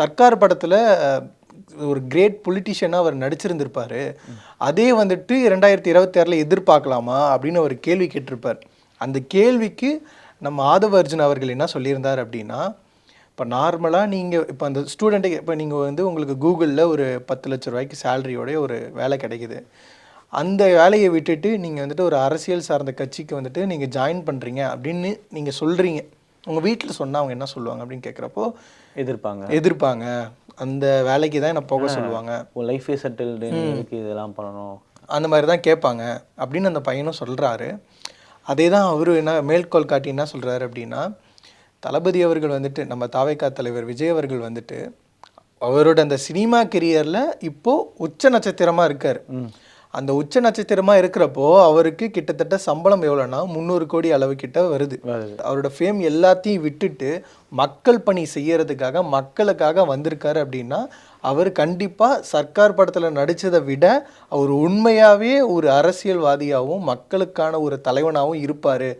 சர்க்கார் படத்தில் ஒரு கிரேட் பொலிட்டிஷியனாக அவர் நடிச்சிருந்திருப்பார். அதே வந்துட்டு ரெண்டாயிரத்தி இருபத்தி ஆறில் எதிர்பார்க்கலாமா அப்படின்னு ஒரு கேள்வி கேட்டிருப்பார். அந்த கேள்விக்கு நம்ம ஆதவ அர்ஜுன் அவர்கள் என்ன சொல்லியிருந்தார் அப்படின்னா இப்போ நார்மலாக நீங்கள் இப்போ அந்த ஸ்டூடெண்ட்டுக்கு இப்போ நீங்கள் வந்து உங்களுக்கு கூகுளில் ஒரு பத்து லட்ச ரூபாய்க்கு சேலரியோடைய ஒரு வேலை கிடைக்குது. அந்த வேலையை விட்டுட்டு நீங்கள் வந்துட்டு ஒரு அரசியல் சார்ந்த கட்சிக்கு வந்துட்டு நீங்கள் ஜாயின் பண்ணுறீங்க அப்படின்னு நீங்கள் சொல்கிறீங்க உங்கள் வீட்டில் சொன்னால் அவங்க என்ன சொல்லுவாங்க அப்படின்னு கேட்குறப்போ எதிர்ப்பாங்க. எதிர்ப்பாங்க. அந்த வேலைக்கு தான் என்ன போக சொல்லுவாங்க. உன் லைஃபே செட்டில்டு இதெல்லாம் பண்ணணும். அந்த மாதிரி தான் கேட்பாங்க. அப்படின்னு அந்த பையனும் சொல்கிறாரு அதே தான் அவரு என்ன மேற்கோள் காட்டி என்ன சொல்கிறாரு அப்படின்னா தளபதி அவர்கள் வந்துட்டு நம்ம தாவைக்கா தலைவர் விஜய் அவர்கள் வந்துட்டு அவரோட அந்த சினிமா கெரியரில் இப்போ உச்ச நட்சத்திரமாக இருக்கார். அந்த உச்ச நட்சத்திரமாக இருக்கிறப்போ அவருக்கு கிட்டத்தட்ட சம்பளம் எவ்வளோன்னா முந்நூறு கோடி அளவு கிட்ட வருது வருது. அவரோட ஃபேம் எல்லாத்தையும் விட்டுட்டு மக்கள் பணி செய்யறதுக்காக மக்களுக்காக வந்திருக்காரு அப்படின்னா அவர் கண்டிப்பாக சர்க்கார் படத்தில் நடித்ததை விட அவர் உண்மையாகவே ஒரு அரசியல்வாதியாகவும் மக்களுக்கான ஒரு தலைவனாகவும் இருப்பார்